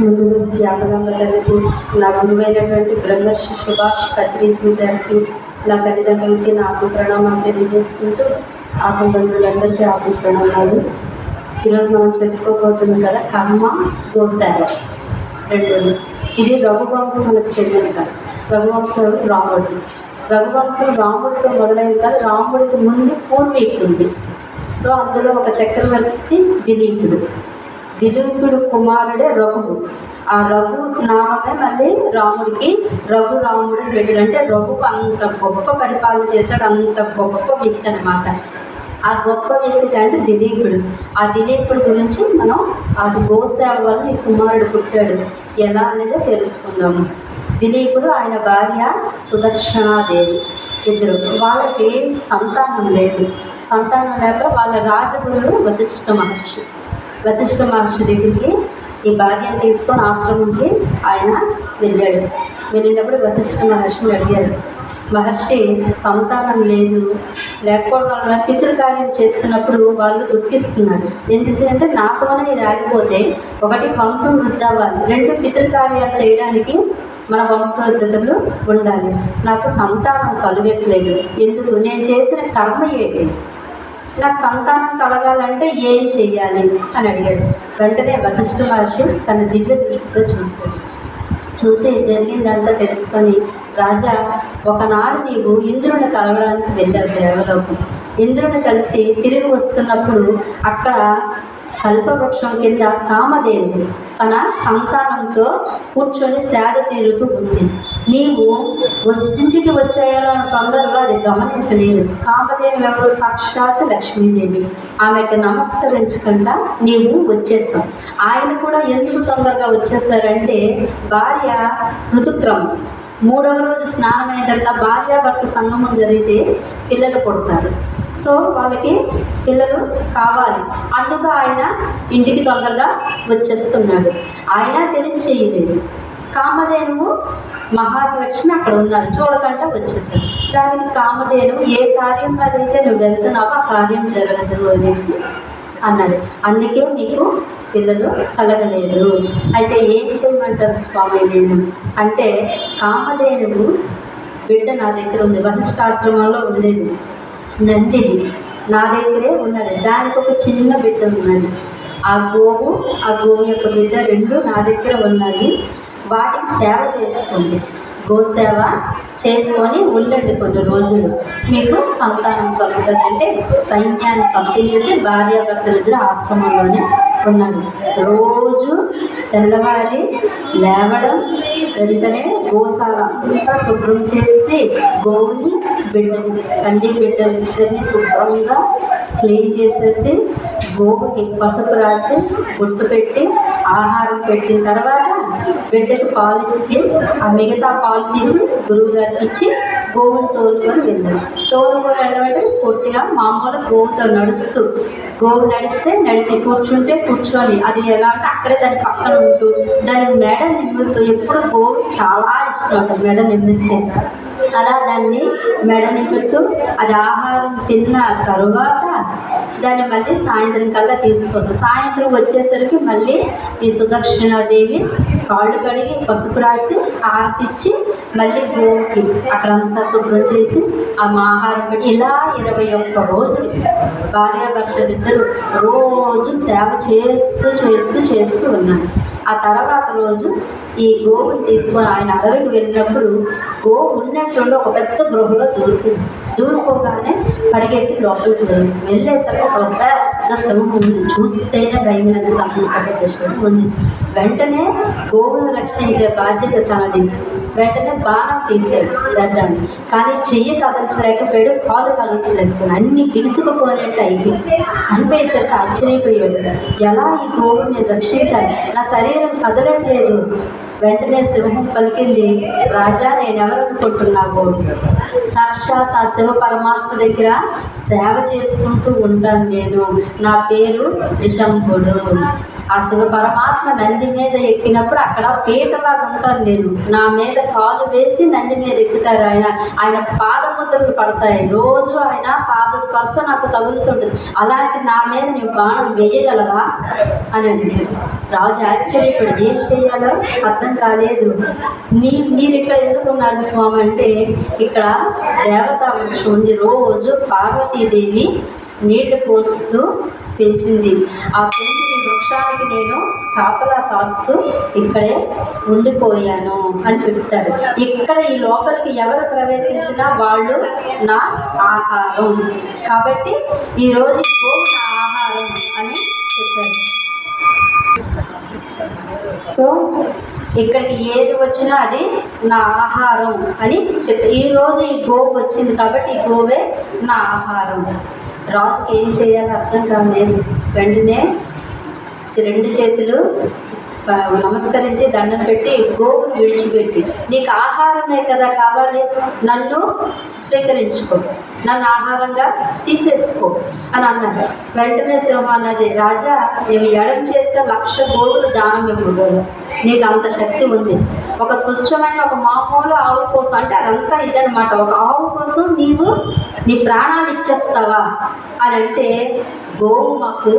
ముందుగా శ్యామలమ్మ గారికి నా గురువైనటువంటి బ్రహ్మర్షి సుభాష్ పత్రిజీ గారికి నా తల్లిదండ్రులకి నాకు ప్రణామాలు తెలియజేసుకుంటూ ఆకు బంధువులందరికీ ఆకు ప్రణామాలు. ఈరోజు మనం చెప్పుకోబోతున్నాం కదా కర్మ దోశాల రెండు ఇది రఘువంశములకు చెందిన కథ రఘువంశం రాముడు. రఘువంశం రాముడితో మొదలైన కదా రాముడికి ముందు పూర్వీకుడు. సో అందులో ఒక చక్రవర్తి దిలీపుడు. దిలీపుడు కుమారుడే రఘువు ఆ రఘు నామే మళ్ళీ రాముడికి రఘు రాముడు పెట్టాడు అంటే రఘు అంత గొప్ప పరిపాలన చేశాడు అంత గొప్ప వ్యక్తి అనమాట ఆ గొప్ప వ్యక్తి అంటే దిలీపుడు. ఆ దిలీపుడు గురించి మనం ఆ గోసేవ వల్ల ఈ కుమారుడు పుట్టాడు. ఎలా అనేది తెలుసుకుందాము. దిలీపుడు ఆయన భార్య సుదక్షిణాదేవి ఇద్దరు వాళ్ళకి సంతానం లేదు. సంతానం లేక వాళ్ళ రాజగురు వశిష్ఠ మహర్షి. వశిష్ఠ మహర్షి దగ్గరికి ఈ భార్యను తీసుకొని ఆశ్రమంకి ఆయన వెళ్ళాడు. వెళ్ళినప్పుడు వశిష్ఠ మహర్షిని అడిగారు మహర్షి సంతానం లేదు. లేకపోవడం వల్ల పితృకార్యం చేస్తున్నప్పుడు వాళ్ళు దుఃఖిస్తున్నారు. ఎందుకంటే నాతోనే ఇది ఆగిపోతే ఒకటి వంశం వృద్ధావాలి. రెండు పితృకార్యాలు చేయడానికి మన వంశోద్ధతులు ఉండాలి. నాకు సంతానం కలుగట్లేదు. ఎందుకు? నేను చేసిన కర్మ ఏమి నాకు సంతానం కలగాలంటే ఏం చెయ్యాలి అని అడిగాడు. వెంటనే వశిష్ఠ మహర్షి తన దివ్య దృష్టితో చూస్తాడు. చూసి జరిగిందంతా తెలుసుకొని రాజా ఒకనాడు నీవు ఇంద్రుని కలవడానికి వెళ్ళావు దేవలోకం. ఇంద్రుని కలిసి తిరిగి వస్తున్నప్పుడు అక్కడ కల్పవృక్షం కింద కామదేవి తన సంతానంతో కూర్చొని సేద తీరుతూ ఉంది. నీవు ఇంటికి వచ్చేయాలో తొందరగా అది గమనించలేదు. కామదేవి ఎవరు సాక్షాత్ లక్ష్మీదేవి. ఆమెకు నమస్కరించకుండా నీవు వచ్చేసావు ఆయన కూడా ఎందుకు తొందరగా వచ్చేసారంటే భార్య ఋతుక్రమం. మూడవ రోజు స్నానం అయిన తర్వాత భార్యాభర్త సంగమం జరిగితే పిల్లలు పుడతారు. సో వాళ్ళకి పిల్లలు కావాలి. అందుకు ఆయన ఇంటికి తొందరగా వచ్చేస్తున్నాడు. ఆయన తెలిసి చేయలేదు కామధేనువు మహాలక్ష్మి అక్కడ ఉన్నది చూడకుండా వచ్చేసాడు. దానికి కామధేను ఏ కార్యం అదైతే నువ్వు వెళ్తున్నావో ఆ కార్యం జరగదు అనేసి అన్నది అందుకే మీకు పిల్లలు కలగలేదు. అయితే ఏం చేయమంటారు స్వామి నేను? అంటే కామధేనువు బిడ్డ నా దగ్గర ఉంది. వశిష్ఠాశ్రమంలో ఉండేది. నందిని. నా దగ్గరే ఉన్నది. దానికి ఒక చిన్న బిడ్డ ఉన్నది. ఆ గోవు ఆ గోవు యొక్క బిడ్డ రెండు నా దగ్గర ఉన్నాయి వాటికి సేవ చేసుకోండి. గోసేవ చేసుకొని ఉండండి కొన్ని రోజులు. మీకు సంతానం కలుగుతుందంటే సైన్యాన్ని పంపించేసి భార్యాభర్తలు ఇద్దరు ఆశ్రమంలోనే ఉన్నారు రోజు తెల్లవారి లేవడం వెంటనే గోశాల అంతా శుభ్రం చేసి గోవుని బిడ్డని తల్లి బిడ్డలిద్దరిని శుభ్రంగా క్లీన్ చేసేసి గోవుకి పసుపు రాసి బొట్టు పెట్టి ఆహారం పెట్టిన తర్వాత బిడ్డకి పాలు ఇచ్చి ఆ మిగతా పాలు తీసి గురువు గారికి ఇచ్చి గోవును తోలుకొని వెళ్ళాడు తోలుకొని వెళ్ళాడు పూర్తిగా మామూలు గోవుతో నడుస్తూ గోవు నడిస్తే నడిచి కూర్చుంటే కూర్చొని అది ఎలా అంటే అక్కడే దాని పక్కన ఉంటూ దాని మెడ నిమ్ముతూ ఎప్పుడు గోవు చాలా ఇష్టం అంట మెడ నిమ్మితే అలా దాన్ని మెడ నిమ్ముతూ అది ఆహారం తిన్న తరువాత దాన్ని మళ్ళీ సాయంత్రం కల్లా తీసుకొస్తాం. సాయంత్రం వచ్చేసరికి మళ్ళీ ఈ సుదక్షిణాదేవి కాళ్ళు కడిగి పసుపు రాసి హారతిచ్చి మళ్ళీ గోవుకి అక్కడంతా శుభ్రం చేసి ఆ ఆహారం పెట్టి ఇలా ఇరవై ఒక్క రోజులు భార్యాభర్తలు ఇద్దరు రోజు సేవ చేస్తూ చేస్తూ చేస్తూ ఉన్నారు. ఆ తర్వాత రోజు ఈ గోవుని తీసుకొని ఆయన అడవికి వెళ్ళినప్పుడు గోవు ఉన్నట్టుండి ఒక పెద్ద గృహలో దూరుకుంది దూరుకోగానే పరిగెట్టి లోపలికి వెళ్ళి వెళ్ళేసరికి ఒక పెద్ద సింహం ఉంది. చూస్తేనే భయం వేస్తుంది. అంత పెద్ద సింహం ఉంది. వెంటనే గోవును రక్షించే బాధ్యత తనది. వెంటనే బాణం తీసాడు గద్దాన్ని కానీ చెయ్యి కదల్చలేకపోయాడు కాలు కదల్చలేకపోయాడు అన్ని పిలుసుకుపోయినట్టు అయిపోయింది. చనిపోయేసరికి ఆశ్చర్యపోయాడు. ఎలా ఈ గోవుని రక్షించాలి? నా శరీరం కదలట్లేదు. వెంటనే సింహం పలికింది రాజా నేను ఎవరనుకుంటున్నావు సాక్షాత్ ఆ శివ పరమాత్మ దగ్గర సేవ చేసుకుంటూ ఉంటాను నేను. నా పేరు నిశంభుడు. ఆ శివ పరమాత్మ నంది మీద ఎక్కినప్పుడు అక్కడ పీటలాగా ఉంటాను నేను నా మీద కాలు వేసి నంది మీద ఎక్కుతారు ఆయన. ఆయన పాదముద్రలు పడతాయి. రోజు ఆయన పాద స్పర్శ నాకు తగులుతుంటుంది. అలాంటి నా మీద నువ్వు బాణం వేయగలవా? అని అడిగాడు రాజు ఆశ్చర్యపడి ఏం చేయాలో అర్థం కాలేదు. నీ మీరు ఇక్కడ ఎందుకు ఉన్నారు స్వామి? అంటే ఇక్కడ దేవతా వృక్షం ఉంది. రోజు పార్వతీదేవి నీళ్ళు పోస్తూ పెంచింది. ఆ పెంచి వృక్షానికి నేను కాపలా కాస్తూ ఇక్కడే ఉండిపోయాను అని చెప్తారు ఇక్కడ ఈ లోపలికి ఎవరు ప్రవేశించినా వాళ్ళు నా ఆహారం. కాబట్టి ఈరోజు రోజు గోవు నా ఆహారం అని చెప్పారు. సో ఇక్కడికి ఏది వచ్చినా అది నా ఆహారం అని చెప్పి ఈ రోజు ఈ గోవు వచ్చింది కాబట్టి ఈ గోవే నా ఆహారం. రాజుకి ఏం చేయాలో అర్థం కాలేదు. వెంటనే రెండు చేతులు నమస్కరించి దండం పెట్టి గోవును విడిచిపెట్టి నీకు ఆహారమే కదా కావాలి? నన్ను స్వీకరించుకో. నన్ను ఆహారంగా తీసేసుకో. అని అన్నారు. వెంటనే సింహ అన్నది రాజా నీవు ఎడం చేత లక్ష గోవులు దానం ఇవ్వగలరు నీకు అంత శక్తి ఉంది. ఒక తుచ్చమైన ఒక మామూలు ఆవు కోసం అంటే అదంతా ఇదనమాట ఒక ఆవు కోసం నీవు నీ ప్రాణాలు ఇచ్చేస్తావా? అని అంటే గోవు మాకు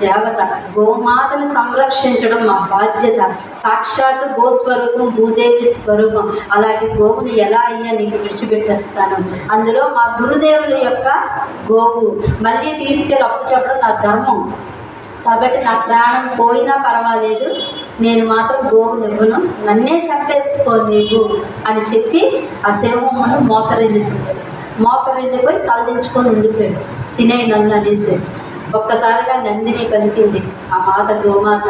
దేవత. గోమాతను సంరక్షించడం మా బాధ్యత. సాక్షాత్తు గోస్వరూపం భూదేవి స్వరూపం. అలాంటి గోవును ఎలా అయ్యా నీకు విడిచిపెట్టేస్తాను? అందులో మా గురుదేవుల యొక్క గోవు. మళ్ళీ తీసుకెళ్ళి అప్పు చెప్పడం నా ధర్మం. కాబట్టి నా ప్రాణం పోయినా పర్వాలేదు. నేను మాత్రం గోవు ఇవ్వను నన్నే చంపేసుకో నీవు అని చెప్పి ఆ సింహం ముందు మోకరిల్లిపోయాడు తలదించుకొని ఉండిపోయాడు. తినే నన్ను అనేసి ఒక్కసారిగా నందిని పలికింది. ఆ మాత గోమాత.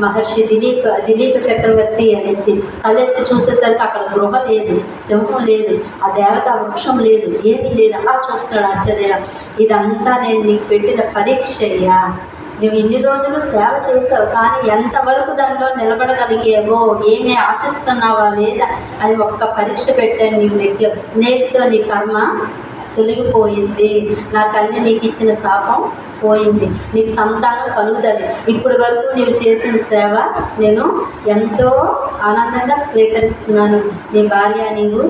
మహర్షి దిలీప్ దిలీప చక్రవర్తి అనేసి కళ్ళెత్తి చూసేసరికి అక్కడ గృహ లేదు సింహం లేదు ఆ దేవత వృక్షం లేదు ఏమీ లేదు. అలా చూస్తున్నాడు ఆచార్య. ఇదంతా నేను నీకు పెట్టిన పరీక్ష అయ్యా. నువ్వు ఇన్ని రోజులు సేవ చేసావు కానీ ఎంతవరకు దానిలో నిలబడగలిగేవో ఏమి ఆశిస్తున్నావా లేదా అని ఒక్క పరీక్ష పెట్టాను నీ దగ్గర. నేటితో నీ కర్మ తొలగిపోయింది. నా తల్లి నీకు ఇచ్చిన శాపం పోయింది. నీకు సంతానం కలుగుతుంది. ఇప్పటి వరకు నీవు చేసిన సేవ నేను ఎంతో ఆనందంగా స్వీకరిస్తున్నాను. నీ భార్య నీవు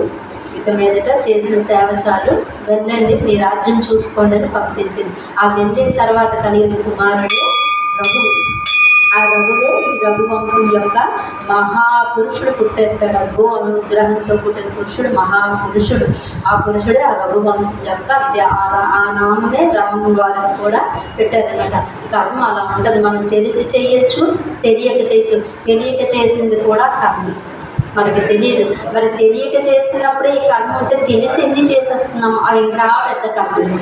ఇక మీదట చేసిన సేవ చాలు. వెళ్ళండి మీ రాజ్యం చూసుకోండి అని పంపించింది. ఆ వెళ్ళిన తర్వాత కలిగిన కుమారుడు రఘు. ఆ రఘువే ఈ రఘువంశం యొక్క మహాపురుషుడు పుట్టేస్తాడు రఘు అనుగ్రహంతో పుట్టిన పురుషుడు మహాపురుషుడు. ఆ పురుషుడే ఆ రఘువంశం యొక్క ఆ- ఆ నామమే రాము వారిని కూడా పెట్టారనమాట కర్మ అలా ఉంటుంది. మనం తెలిసి చేయొచ్చు తెలియక చేయొచ్చు. తెలియక చేసింది కూడా కర్మ. మనకి తెలియదు మరి తెలియక చేసినప్పుడు ఈ కర్మ ఉంటే తెలిసి ఎన్ని చేసేస్తున్నాము అవి ఇంకా పెద్ద కర్మలు.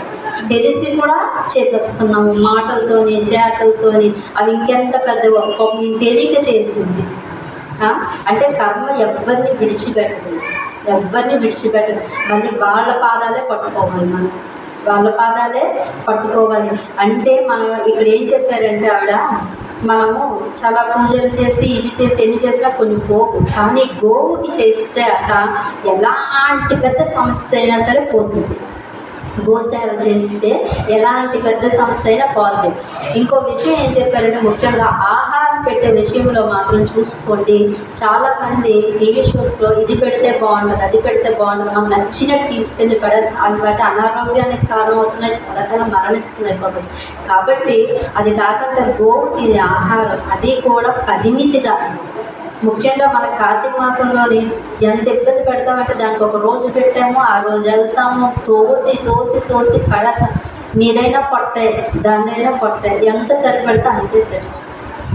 తెలిసి కూడా చేసేస్తున్నాము మాటలతోని చేతలతోని అవి ఇంకెంత పెద్ద తెలియక చేసింది. అంటే కర్మ ఎవరిని విడిచిపెట్టదు. ఎవరిని విడిచిపెట్టదు. మళ్ళీ వాళ్ళ పాదాలే పట్టుకోవాలి మనం. వాళ్ళ పాదాలే పట్టుకోవాలి. అంటే మనం ఇక్కడ ఏం చెప్పారంటే ఆవిడ మనము చాలా పూజలు చేసి ఇవి చేసి ఎన్ని చేసినా కొన్ని పోవు. కానీ గోవుకి చేస్తే అక్క ఎలాంటి పెద్ద సమస్య అయినా సరే పోతుంది. గోసేవ చేస్తే ఎలాంటి పెద్ద సమస్య అయినా పోతుంది ఇంకో విషయం ఏం చెప్పారంటే ముఖ్యంగా ఆహారం పెట్టే విషయంలో మాత్రం చూసుకోండి. చాలా మంది టీవీ షోస్లో ఇది పెడితే బాగుంటుంది అది పెడితే బాగుంటుంది. మాకు నచ్చినట్టు తీసుకెళ్ళి పడేసి అవి అనారోగ్యానికి కారణమవుతున్నాయి చాలా చాలా మరణిస్తున్నాయి కాబట్టి. కాబట్టి అది కాకుండా గోవు ఇది ఆహారం అది కూడా పరిమితిగా ముఖ్యంగా మన కార్తీక మాసంలోని ఎంత ఇబ్బంది పెడతామంటే దానికి ఒక రోజు పెట్టాము ఆ రోజు వెళ్తాము. తోసి తోసి తోసి పడస. నీదైనా పొట్టాయి దానిదైనా పొట్టాయి ఎంత సరిపడితే అంతే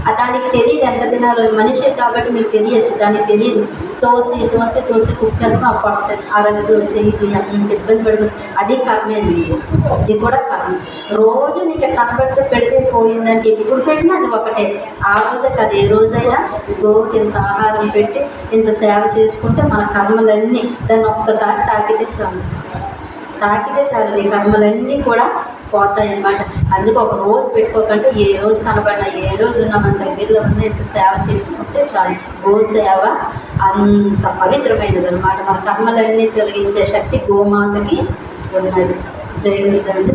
దానికి తెలియదు ఎంత తినాలో. మనిషి కాబట్టి నీకు తెలియచ్చు. దానికి తెలియదు. తోసి తోసి తోసి కుక్కేస్తాం ఆ పొట్ట అరగదు చెయ్యి అంత ఇబ్బంది పడుతుంది అది కర్మే నీకు. ఇది కూడా కర్మ. రోజు నీకు కనబడితే పెడితే పోయిందని ఎప్పుడు పెట్టినా అది ఒకటే. ఆ రోజే కాదు ఏ రోజైనా గోవుకి ఇంత ఆహారం పెట్టి ఇంత సేవ చేసుకుంటే మన కర్మలన్నీ దాన్ని ఒక్కసారి తాకితే చాలు. తాకితే చాలు. ఈ కర్మలన్నీ కూడా పోతాయి అనమాట అందుకే ఒక రోజు పెట్టుకోకంటే ఏ రోజు కనబడినా ఏ రోజు ఉన్న మన దగ్గరలో ఉన్న ఇంత సేవ చేసుకుంటే చాలు. గో సేవ అంత పవిత్రమైనది అనమాట మన కర్మలన్నీ తొలగించే శక్తి గోమాతకి ఉన్నది. జై గురుదండి